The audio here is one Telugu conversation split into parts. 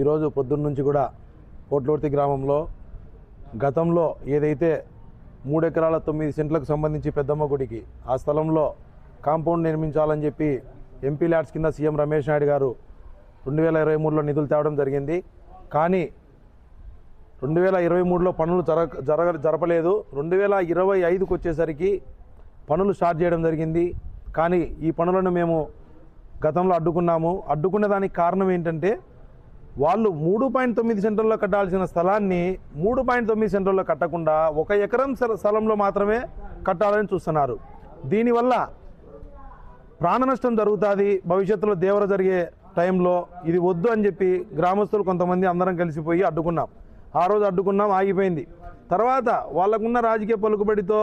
ఈరోజు పొద్దున్న నుంచి కూడా కోట్లూర్తి గ్రామంలో గతంలో ఏదైతే మూడెకరాల తొమ్మిది సెంట్లకు సంబంధించి పెద్దమ్మ గుడికి ఆ స్థలంలో కాంపౌండ్ నిర్మించాలని చెప్పి ఎంపీ ల్యాడ్స్ కింద సీఎం రమేష్ నాయుడు గారు రెండు వేల ఇరవై మూడులో నిధులు తేవడం జరిగింది. కానీ రెండు వేల ఇరవై మూడులో పనులు జర జరగ జరపలేదు. రెండు వేల ఇరవై ఐదుకు వచ్చేసరికి పనులు స్టార్ట్ చేయడం జరిగింది. కానీ ఈ పనులను మేము గతంలో అడ్డుకున్నాము. అడ్డుకునే దానికి కారణం ఏంటంటే వాళ్ళు మూడు పాయింట్ తొమ్మిది సెంటర్లో కట్టాల్సిన స్థలాన్ని మూడు పాయింట్ తొమ్మిది సెంటర్లో కట్టకుండా ఒక ఎకరం స్థలంలో మాత్రమే కట్టాలని చూస్తున్నారు. దీనివల్ల ప్రాణ నష్టం జరుగుతుంది భవిష్యత్తులో దేవర జరిగే టైంలో ఇది వద్దు అని చెప్పి గ్రామస్తులు కొంతమంది అందరం కలిసిపోయి అడ్డుకున్నాం. ఆ రోజు అడ్డుకున్నాం ఆగిపోయింది. తర్వాత వాళ్ళకున్న రాజకీయ పలుకుబడితో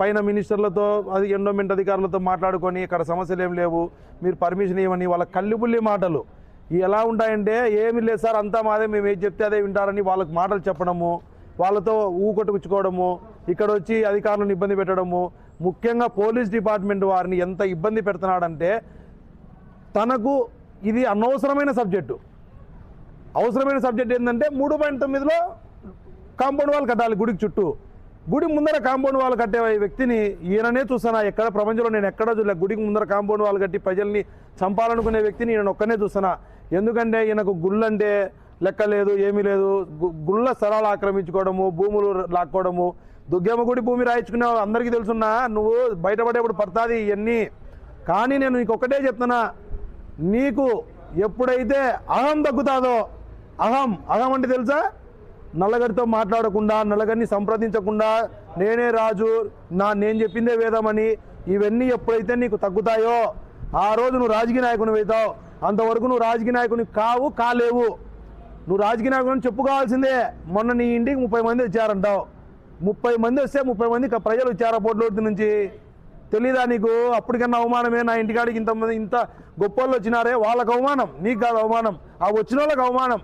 పైన మినిస్టర్లతో అది ఎండోమెంట్ అధికారులతో మాట్లాడుకొని ఇక్కడ సమస్యలు ఏం లేవు మీరు పర్మిషన్ ఇవ్వని వాళ్ళ కల్లిపుల్లి మాటలు. ఎలా ఉంటాయంటే ఏమి లేదు సార్ అంతా మాదే మేము ఏది చెప్తే అదే వింటారని వాళ్ళకి మాటలు చెప్పడము వాళ్ళతో ఊకొట్టుకుచ్చుకోవడము ఇక్కడ వచ్చి అధికారులను ఇబ్బంది పెట్టడము ముఖ్యంగా పోలీస్ డిపార్ట్మెంట్ వారిని ఎంత ఇబ్బంది పెడుతున్నాడంటే తనకు ఇది అనవసరమైన సబ్జెక్టు. అవసరమైన సబ్జెక్ట్ ఏంటంటే మూడు పాయింట్ తొమ్మిదిలో కాంపౌండ్ వాళ్ళు కట్టాలి గుడికి చుట్టూ. గుడి ముందర కాంపౌండ్ వాళ్ళు కట్టే వ్యక్తిని ఈయననే చూస్తానా? ఎక్కడ? ప్రపంచంలో నేను ఎక్కడ చూడలే. గుడికి ముందర కాంపౌండ్ వాళ్ళు కట్టి ప్రజల్ని చంపాలనుకునే వ్యక్తిని నేను ఒక్కనే చూస్తున్నా ఎందుకంటే ఈయనకు గుళ్ళంటే లెక్క లేదు ఏమీ లేదు. గు- గుళ్ళ స్థలాలు ఆక్రమించుకోవడము భూములు లాక్కోవడము దుగ్గమ్మ గుడి భూమి రాయించుకున్నావు అందరికీ తెలుసున్నా నువ్వు బయటపడేప్పుడు పడుతుంది ఇవన్నీ కానీ నేను నీకు ఒక్కటే చెప్తున్నా నీకు ఎప్పుడైతే అహం తగ్గుతాదో అహం అహం అంటే తెలుసా? నల్లగడితో మాట్లాడకుండా నల్లగడిని సంప్రదించకుండా నేనే రాజు నా నేను చెప్పిందే వేదమని ఇవన్నీ ఎప్పుడైతే నీకు తగ్గుతాయో ఆ రోజు నువ్వు రాజకీయ నాయకుని అవుతావు. అంతవరకు నువ్వు రాజకీయ నాయకుని కావు కాలేవు. నువ్వు రాజకీయ నాయకుని చెప్పుకోవాల్సిందే. మొన్న నీ ఇంటికి ముప్పై మంది వచ్చారంటావు. ముప్పై మంది వస్తే ముప్పై మంది ప్రజలు వచ్చారా పోట్లోటి నుంచి? తెలీదా నీకు? అప్పటికన్నా అవమానమే. నా ఇంటికాడికి ఇంతమంది ఇంత గొప్పోళ్ళు వచ్చినారే. వాళ్ళకి అవమానం. నీకు కాదు అవమానం. ఆ వచ్చిన వాళ్ళకి అవమానం.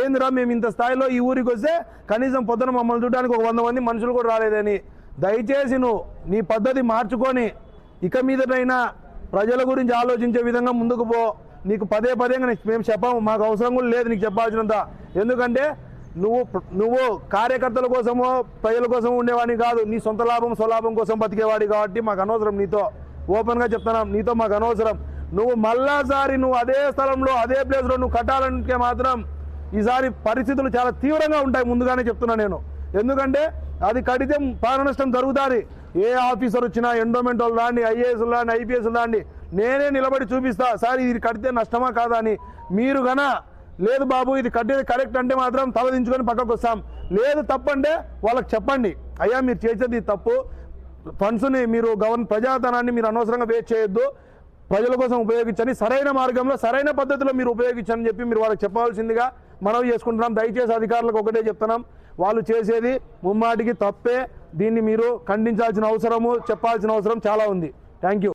ఏందిరా మేము ఇంత స్థాయిలో ఈ ఊరికి వస్తే కనీసం పొద్దున మమ్మల్ని చూడడానికి ఒక వంద మంది మనుషులు కూడా రాలేదని. దయచేసి నువ్వు నీ పద్ధతి మార్చుకొని ఇక మీదనైనా ప్రజల గురించి ఆలోచించే విధంగా ముందుకు పో. నీకు పదే పదే మేము చెప్పాము మాకు అవసరం కూడా లేదు నీకు చెప్పాల్సినంత. ఎందుకంటే నువ్వు నువ్వు కార్యకర్తల కోసమో ప్రజల కోసం ఉండేవాడిని కాదు. నీ సొంత లాభం స్వలాభం కోసం బతికేవాడి కాబట్టి మాకు అనవసరం నీతో. ఓపెన్గా చెప్తున్నాం నీతో మాకు అనవసరం. నువ్వు మళ్ళాసారి నువ్వు అదే స్థలంలో అదే ప్లేస్లో నువ్వు కట్టాలంటే మాత్రం ఈసారి పరిస్థితులు చాలా తీవ్రంగా ఉంటాయి ముందుగానే చెప్తున్నా నేను. ఎందుకంటే అది కడితే ప్రాణ నష్టం జరుగుతుంది. ఏ ఆఫీసర్ వచ్చినా ఎండోమెంట్ వాళ్ళు రాండి ఐఏఎస్ రాండి ఐపీఎస్ రాండి నేనే నిలబడి చూపిస్తా. సార్ ఇది కడితే నష్టమా కాదా అని. మీరు గన లేదు బాబు ఇది కట్టేది కరెక్ట్ అంటే మాత్రం తలదించుకొని పక్కకు వస్తాం. లేదు తప్పంటే వాళ్ళకి చెప్పండి. అయ్యా మీరు చేసేది తప్పు. ఫండ్స్ని మీరు గవర్న ప్రజాధనాన్ని మీరు అనవసరంగా వేస్ట్ చేయొద్దు. ప్రజల కోసం ఉపయోగించండి. సరైన మార్గంలో సరైన పద్ధతిలో మీరు ఉపయోగించని చెప్పి మీరు వాళ్ళకి చెప్పవలసిందిగా మనవి చేసుకుంటున్నాం. దయచేసి అధికారులకు ఒకటే చెప్తున్నాం. వాళ్ళు చేసేది ముమ్మాటికి తప్పే. దీన్ని మీరు ఖండించాల్సిన అవసరము చెప్పాల్సిన అవసరం చాలా ఉంది. Thank you